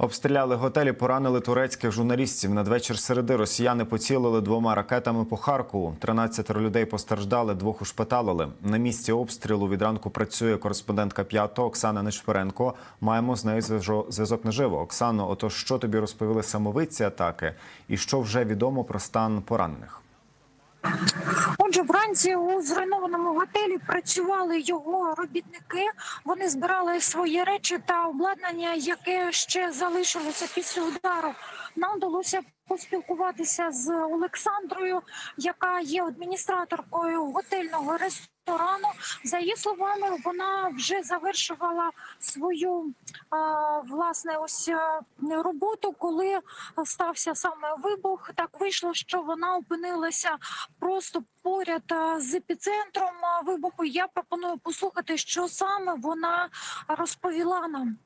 Обстріляли готелі, поранили турецьких журналістів. Надвечір середи росіяни поцілили двома ракетами по Харкову. 13 людей постраждали, двох ушпиталили. На місці обстрілу від ранку працює кореспондентка п'ятого Оксана Нечперенко. Маємо з нею зв'язок наживо. Оксано, отож, що тобі розповіли самовидці атаки, і що вже відомо про стан поранених? Отже, вранці у зруйнованому готелі працювали його робітники. Вони збирали свої речі та обладнання, яке ще залишилося після удару. Нам вдалося поспілкуватися з Олександрою, яка є адміністраторкою готельного ресторану. За її словами, вона вже завершувала свою а, власне ось роботу, коли стався саме вибух. Так вийшло, що вона опинилася просто поряд з епіцентром вибуху. Я пропоную послухати, що саме вона розповіла нам.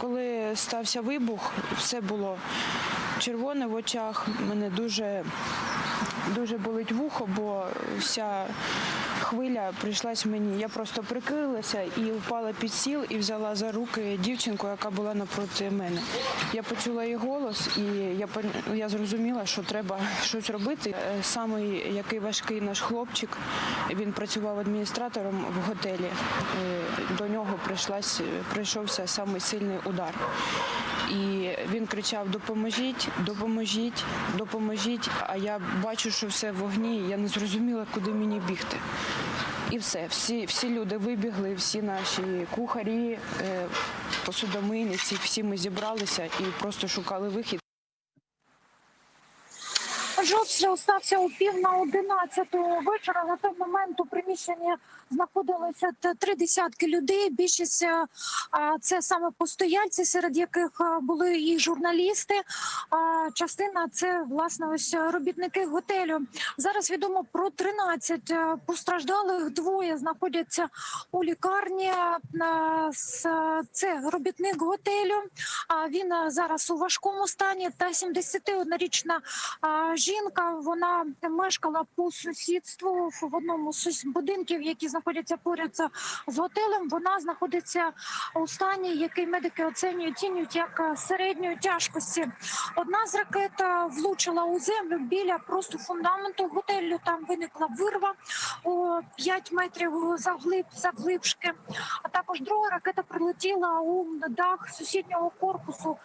Коли стався вибух, все було червоне в очах. Мене дуже, дуже болить вухо, бо вся хвиля прийшлась мені. Я просто прикрилася і впала під стіл і взяла за руки дівчинку, яка була напроти мене. Я почула її голос, і я я зрозуміла, що треба щось робити. Е, Самий який важкий наш хлопчик, він працював адміністратором в готелі. Е, До нього прийшлась, прийшовся самий сильний удар. І він кричав: Допоможіть, допоможіть, допоможіть. А я бачу, що все в вогні. Я не зрозуміла, куди мені бігти. І все, всі, всі люди вибігли, всі наші кухарі, е, посудомийниці, всі ми зібралися і просто шукали вихід. Отже, обстріл стався у пів на одинадцяту вечора. На той момент у приміщенні знаходилося три десятки людей. Більшість е, це саме постояльці, серед яких е, були і журналісти. А частина це власне ось робітники готелю. Зараз відомо про 13 е, постраждалих. Двоє знаходяться у лікарні. Це робітник готелю. А він зараз у важкому стані. Та 71-річна а, жінка вона мешкала по сусідству в одному з будинків, які знаходяться поряд з- готелем. Вона знаходиться у стані, який медики оцінюють оцінюють як е, середньої тяжкості. Одна з ракет е, влучила у землю біля просто фундаменту готелю. Там виникла вирва у 5 метрів заглиб завглибшки. А також друга ракета прилетіла у дах сусіднього корпусу,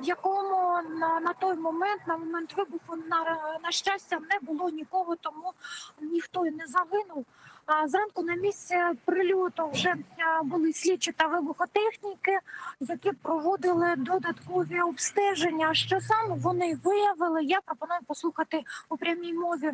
в якому на, на той момент, на момент вибуху, на, на щастя, не було нікого, тому ніхто не загинув. А зранку на місці прильоту вже були слідчі та вибухотехніки, які проводили додаткові обстеження. Що саме вони виявили? Я пропоную послухати у прямій мові.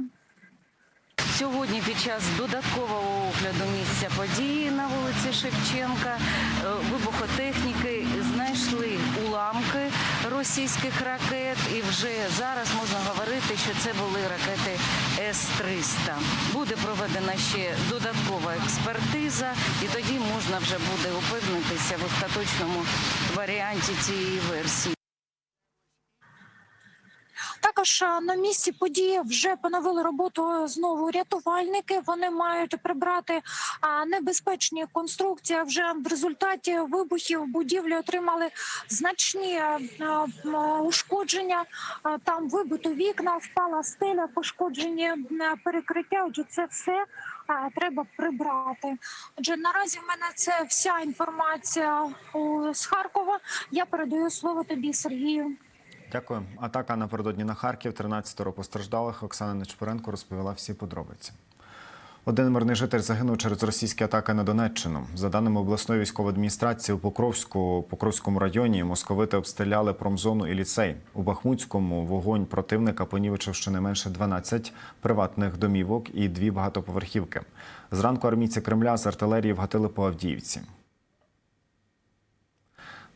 Сьогодні під час додаткового огляду місця події на вулиці Шевченка е, вибухотехніки знайшли уламки російських ракет, і вже зараз можна говорити, що це були ракети С-300. Буде проведена ще додаткова експертиза, і тоді можна вже буде упевнитися в остаточному варіанті цієї версії. Також на місці події вже поновили роботу знову рятувальники. Вони мають прибрати небезпечні конструкції. Вже в результаті вибухів будівлі отримали значні ушкодження. Там вибито вікна, впала стеля, пошкоджені перекриття. Отже, це все треба прибрати. Отже, наразі в мене це вся інформація з Харкова. Я передаю слово тобі, Сергію. Дякую. Атака напередодні на Харків. 13 постраждалих. Оксана Нечпоренко розповіла всі подробиці. Один мирний житель загинув через російські атаки на Донеччину. За даними обласної військової адміністрації, у Покровську, Покровському районі московити обстріляли промзону і ліцей. У Бахмутському вогонь противника понівечив щонайменше 12 приватних домівок і дві багатоповерхівки. Зранку армійці Кремля з артилерії вгатили по Авдіївці.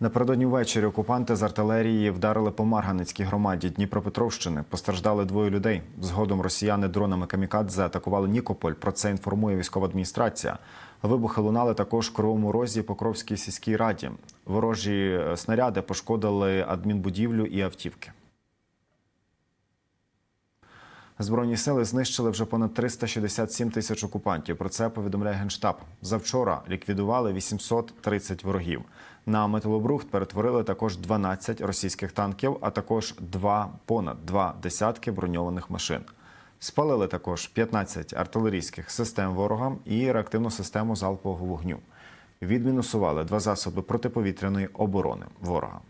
Напередодні ввечері окупанти з артилерії вдарили по Марганицькій громаді Дніпропетровщини. Постраждали двоє людей. Згодом росіяни дронами камікадзе атакували Нікополь. Про це інформує військова адміністрація. Вибухи лунали також в Кривому Розі, Покровській сільській раді. Ворожі е, снаряди пошкодили адмінбудівлю і автівки. Збройні сили знищили вже понад 367 тисяч окупантів. Про це повідомляє генштаб. Завчора ліквідували 830 ворогів. На металобрухт перетворили також 12 російських танків, а також два понад два десятки броньованих машин. Спалили також 15 артилерійських систем ворога і реактивну систему залпового вогню. Відмінусували два засоби протиповітряної оборони ворога.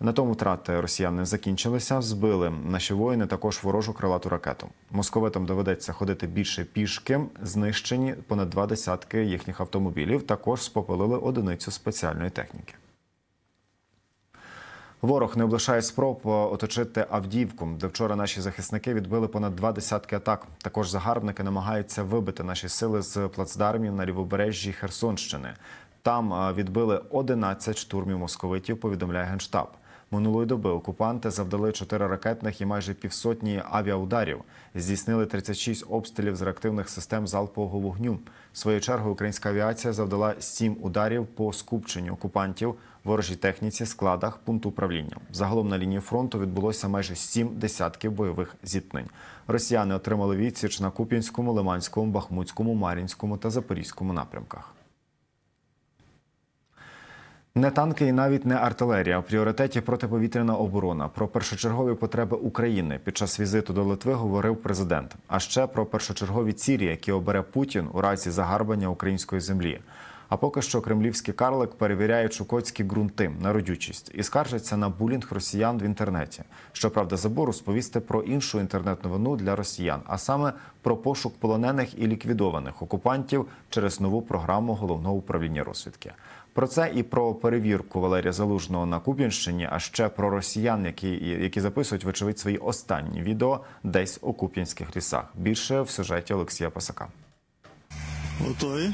На тому втрати росіян не закінчилися. Збили наші воїни також ворожу крилату ракету. Московитам доведеться ходити більше пішки. Знищені понад два десятки їхніх автомобілів. Також спопилили одиницю спеціальної техніки. Ворог не облишає спроб е, оточити Авдіївку, де вчора наші захисники відбили понад два десятки атак. Також загарбники намагаються вибити наші сили з плацдармів на лівобережжі Херсонщини. Там е, відбили 11 штурмів московитів. Повідомляє генштаб. Минулої доби окупанти завдали чотири ракетних і майже півсотні авіаударів. Здійснили 36 обстрілів з реактивних систем залпового вогню. Своєю чергою українська авіація завдала сім ударів по скупченню окупантів, ворожій техніці, складах, пункту управління. Загалом на лінії фронту відбулося майже сім десятків бойових зіткнень. Росіяни отримали відсіч на Куп'янському, Лиманському, Бахмутському, Мар'їнському та Запорізькому напрямках. Не танки і навіть не артилерія. В пріоритеті протиповітряна оборона. Про першочергові потреби України під час візиту до Литви говорив президент. А ще про першочергові цілі, які обере Путін у разі загарбання української землі. А поки що кремлівський карлик перевіряє чукотські ґрунти на родючість і скаржиться на булінг росіян в інтернеті. Щоправда, забору сповісти про іншу інтернет-новину для росіян, а саме про пошук полонених і ліквідованих окупантів через нову програму головного управління розвідки. Про це і про перевірку Валерія Залужного на Куп'янщині, а ще про росіян, які, які записують, вочевидь, свої останні відео десь у куп'янських лісах. Більше в сюжеті Олексія Пасака. Готові?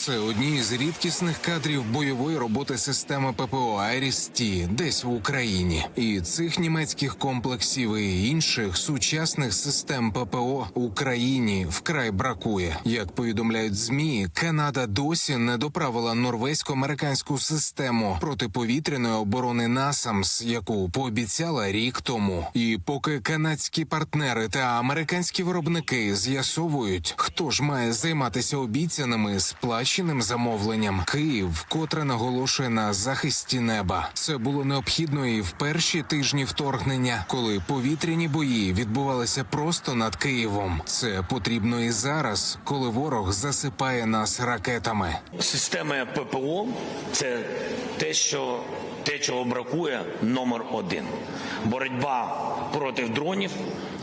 Це одні із рідкісних кадрів бойової роботи системи ППО «Айріс-Ті» десь в Україні. І цих німецьких комплексів і інших сучасних систем ППО Україні вкрай бракує. Як повідомляють змі, Канада досі не доправила норвезько-американську систему протиповітряної оборони НАСАМС, яку пообіцяла рік тому. І поки канадські партнери та американські виробники з'ясовують, хто ж має займатися обіцяними сплаченим замовленням, Київ вкотре наголошує на захисті неба. Це було необхідно і в перші тижні вторгнення, коли повітряні бої відбувалися просто над Києвом. Це потрібно і зараз, коли ворог засипає нас ракетами. Системи ППО це те, що те, чого бракує, номер один. Боротьба проти дронів.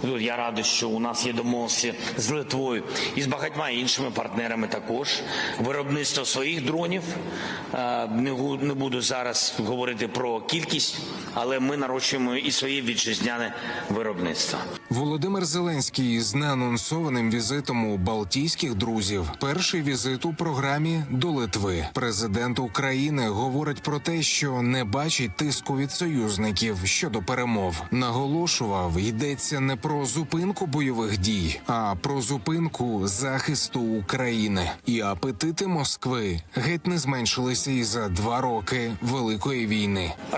Тут я радий, що у нас є домовленості з Литвою і з багатьма іншими партнерами також. Виробництво своїх дронів. Е, Не буду зараз говорити про кількість, але ми нарощуємо і своє вітчизняне виробництво. Володимир Зеленський з неанонсованим візитом у Балтійських друзів. Перший візит у програмі до Литви. Президент України говорить про те, що не бачить тиску від союзників щодо перемов. Наголошував, йдеться не про зупинку бойових дій, а про зупинку захисту України. І апетити Москви геть не зменшилися і за два роки великої війни.